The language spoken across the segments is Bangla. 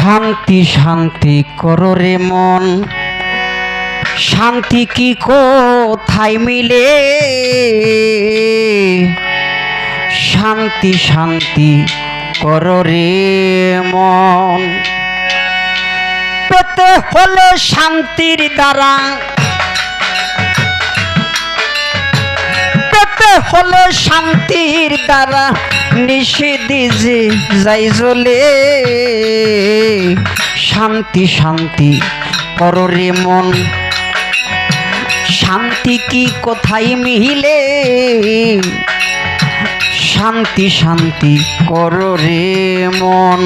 শান্তি শান্তি করো রে মন। শান্তি কি কোথায় মিলে? শান্তি শান্তি করো রে মন। পেতে হলে শান্তির দ্বারা হলে শান্তির দ্বারা নিষেধে যে যাই জ্বলে। শান্তি শান্তি কররে মন। শান্তি কি কোথায় মিহিলে শান্তি শান্তি কররে মন।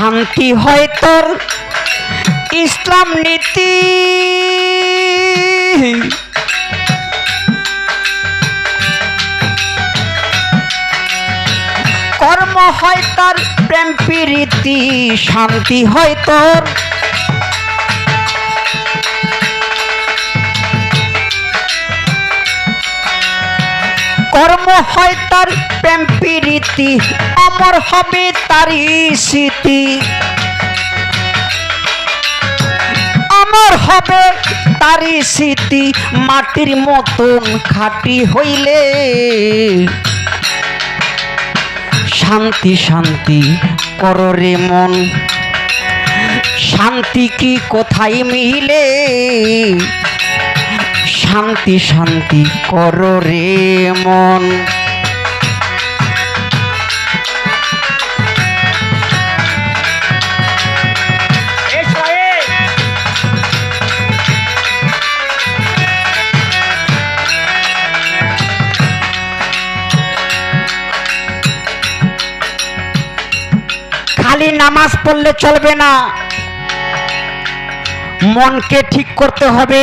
শান্তি হয় তোর ইসলাম নীতি। কর্ম হয় তার প্রেম প্রীতি, শান্তি হয় তোর। কর্ম হয় তার প্রেম প্রীতি অমর হবে তারি স্মৃতি। অমর হবে তারি স্মৃতি, মাটির মতন খাটি হইলে শান্তি শান্তি কররে মন। শান্তি কি কোথায় মিলে? শান্তি শান্তি করো রে মন। নামাজ পড়লে চলবে না। মনকে ঠিক করতে হবে।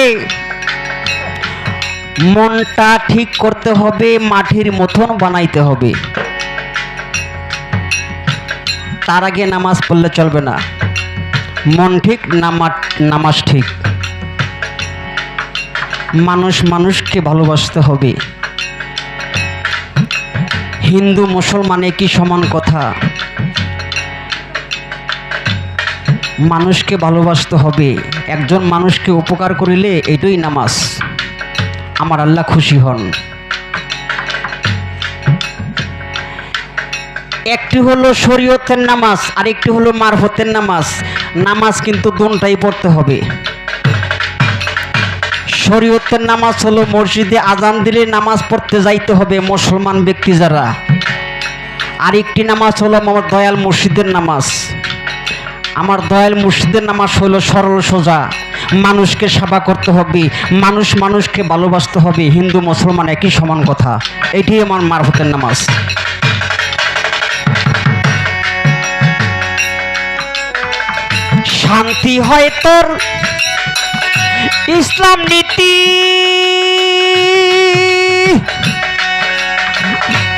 মনটা ঠিক করতে হবে, মাটির মতন বানাইতে হবে। তার আগে নামাজ পড়লে চলবে না। মন ঠিক, নামাজ নামাজ ঠিক। মানুষ মানুষকে ভালোবাসতে হবে। হিন্দু মুসলমান একই সমান কথা? মানুষকে ভালোবাসতে হবে। একজন মানুষকে উপকার করিলে এটাই নামাজ। আমার আল্লাহ খুশি হন। একটি হলো শরীয়তের নামাজ আর একটি হলো মারফতের নামাজ। নামাজ কিন্তু দুটাই পড়তে হবে। শরীয়তের নামাজ হলো মসজিদে আজান দিলে নামাজ পড়তে যাইতে হবে মুসলমান ব্যক্তি যারা। আর একটি নামাজ হলো আমার দয়াল মসজিদের নামাজ। আমার দয়াল মুর্শিদের নামাজ হইল সরল সোজা। মানুষকে সেবা করতে হবে, মানুষ মানুষকে ভালোবাসতে হবে, হিন্দু, মুসলমান একই সমান কথা। এটি আমার মারফতের নামাজ। শান্তি হয় তোর ইসলাম নীতি।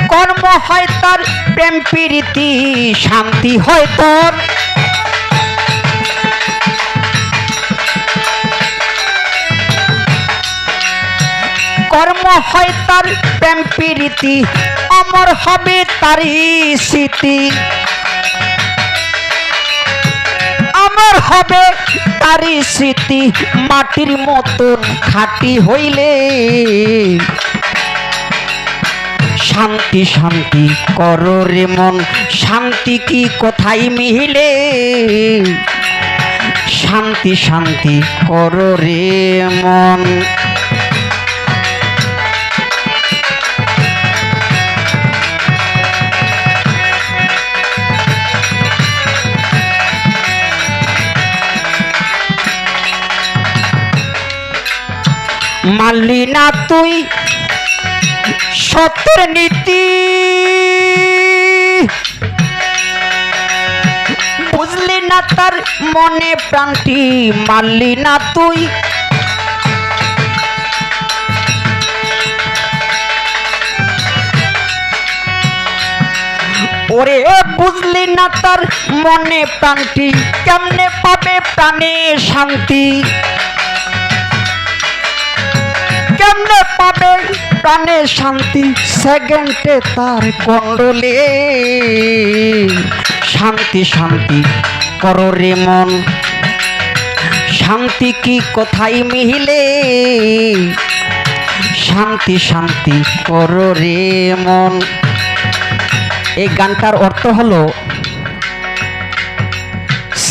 কর্ম হয় তার প্রেম প্রীতি। শান্তি হয় তোর কর্ম হয় তার প্রেম প্রীতি, অমর হবে তারই স্মৃতি। অমর হবে তারই স্মৃতি, মাটির মতন খাটি হইলে শান্তি শান্তি করো রে মন, শান্তি কি কোথায় মিলে? শান্তি শান্তি করো রে মন। মানলি না তুই সত্যের নীতি। বুঝলি না তার মনে প্রাণটি, মানলি না তুই। ওরে, বুঝলি না তার মনে প্রাণটি, কেমনে পাবে প্রাণে শান্তি? কেমনে পাবে? প্রাণে শান্তি, সেকেন্ডে তার কন্ডলে শান্তি শান্তি করো রে মন। শান্তি কি কোথায় মিহিলে শান্তি শান্তি করো রে মন। এই গানটার অর্থ হলো,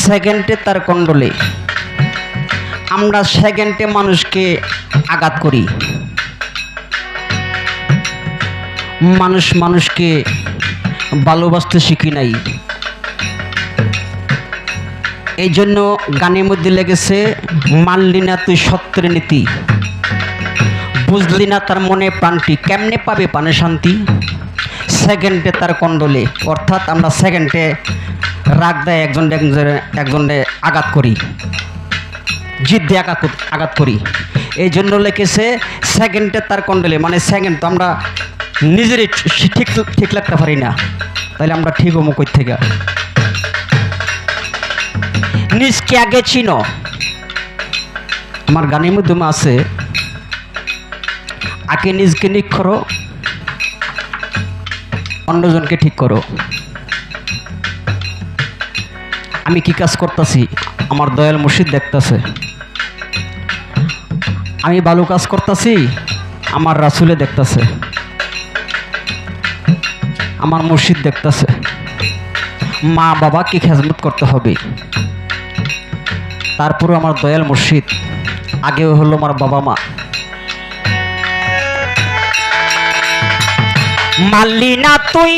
সেকেন্ডে তার কন্ডলে আমরা সেকেন্ডে মানুষকে আঘাত করি। মানুষ মানুষকে ভালোবাসতে শিখি নাই। এই জন্য গানের মধ্যে লেগেছে, মানলি না তুই সত্যের নীতি। বুঝলি না তার মনে প্রাণটি, কেমনে পাবে পানে শান্তি? সেকেন্ডে তার কন্ডলে অর্থাৎ আমরা সেকেন্ডে রাগ দেয় একজন একজনে একজনে আঘাত করি। জিদ দিয়ে আঘাত আঘাত করি। এই জন্য লিখেছে, সেকেন্ডে তার কন্ডলে মানে সেকেন্ড, তো আমরা নিজেরই ঠিক ঠিক লাগতে পারি না। তাহলে আমরা ঠিক হব কই থেকে নিজকে আগে চিনো। আমার গানের মাধ্যমে আছে, আগে নিজকে নিক করো, অন্যজনকে ঠিক করো। আমি কি কাজ করতেছি? আমার দয়াল মুর্শিদ দেখতেছে। আমি ভালো কাজ করতেছি, আমার রাসুলে দেখতেছে। আমার মুর্শিদ দেখতেছে। মা বাবাকে খেজমত করতে হবে। তারপরে আমার দয়াল মুর্শিদ আগে হলো আমার বাবা মা। মানলি না তুই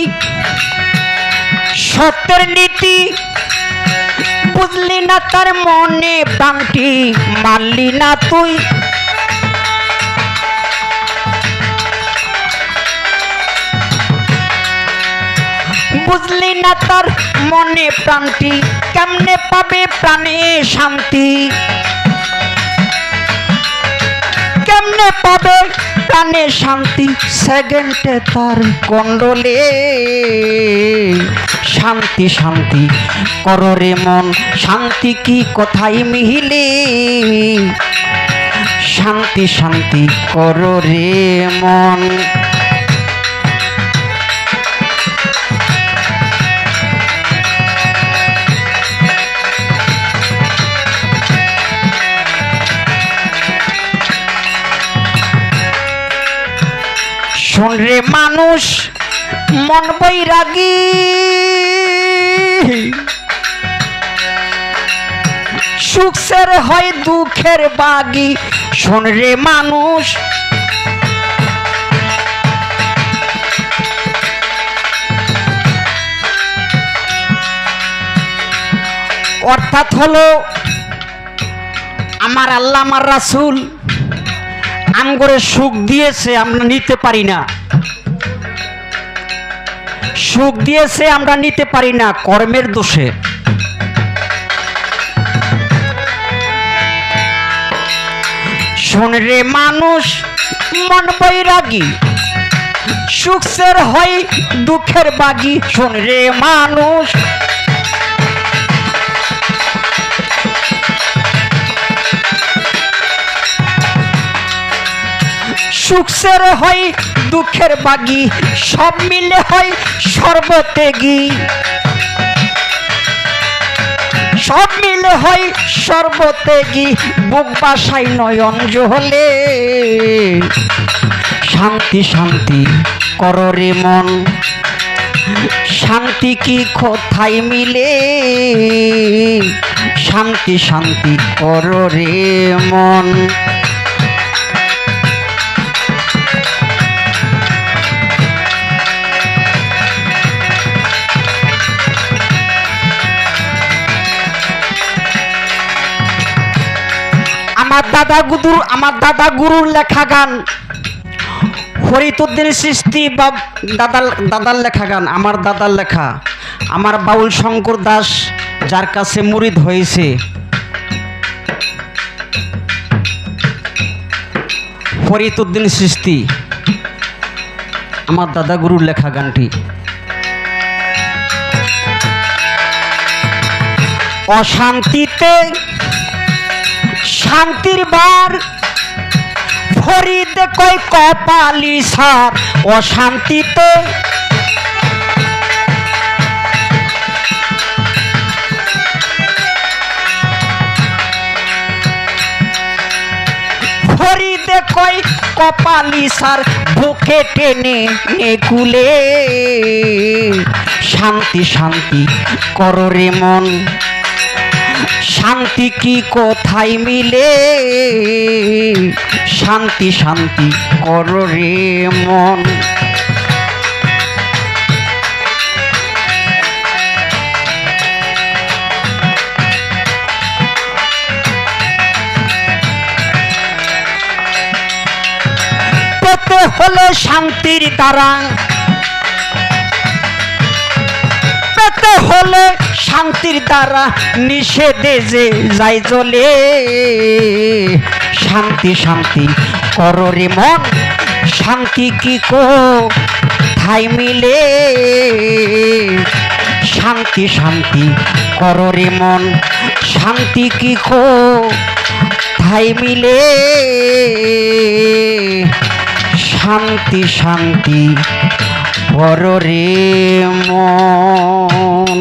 সত্যের নীতি, বুঝলি না তার মনে প্রাণটি মানলি না তুই বুঝলি না তার মনে প্রাণটি? কেমনে পাবে প্রাণে শান্তি? কেমনে পাবে প্রাণে শান্তি? সেকেন্ডে তার কন্ডলে শান্তি শান্তি। কররে মন, শান্তি কি কোথায় মিহিলে? শান্তি শান্তি কররে মন। শোন রে মানুষ, মন বৈরাগী। সুখের হয়, দুঃখের বাগি। শোন রে মানুষ, অর্থাৎ হলো আমার আল্লাহ, আমার রাসূল। আমগরে সুখ দিয়েছে, আমরা নিতে পারি না। সুখ দিয়েছে, আমরা নিতে পারি না, কর্মের দোষে। শোন রে মানুষ, মন বৈরাগী। সুখের হয়, দুঃখের বাগি। শোন রে মানুষ সুখের হয়, দুঃখের বাগি, সব মিলে হয় সর্বত্যাগী। সব মিলে হয় সর্বত্যাগী, বুক বাসাই নয়ন হলে শান্তি শান্তি কররে মন, শান্তি কি কোথায় মিলে? শান্তি শান্তি কররে মন। আমার দাদা গুরুর, আমার দাদা গুরুর লেখা গান। ফরিদুদ্দিন সৃষ্টি বা দাদার দাদার লেখা গান, আমার দাদার লেখা। আমার বাউল শঙ্কর দাস, যার কাছে মুরিদ হয়েছে। ফরিদুদ্দিন সৃষ্টি, আমার দাদা গুরুর লেখা গানটি। অশান্তিতে শান্তির বার। ফরিদে কই কপালি সার, অশান্তিতে। ফরিদে কই কপালি সার, বুকে টেনে নেকুলে শান্তি শান্তি করো রে মন। শান্তি কি কোথায় মিলে? শান্তি শান্তি করো রে মন। হলে শান্তির দ্বারা। হলে শান্তির দ্বারা নিষেধে যে যাই চলে। শান্তি শান্তি করো মন, শান্তি কি কো? ঠাই মিলে। শান্তি শান্তি করো মন, শান্তি কি কো? ঠাই মিলে। শান্তি শান্তি পর রে মন।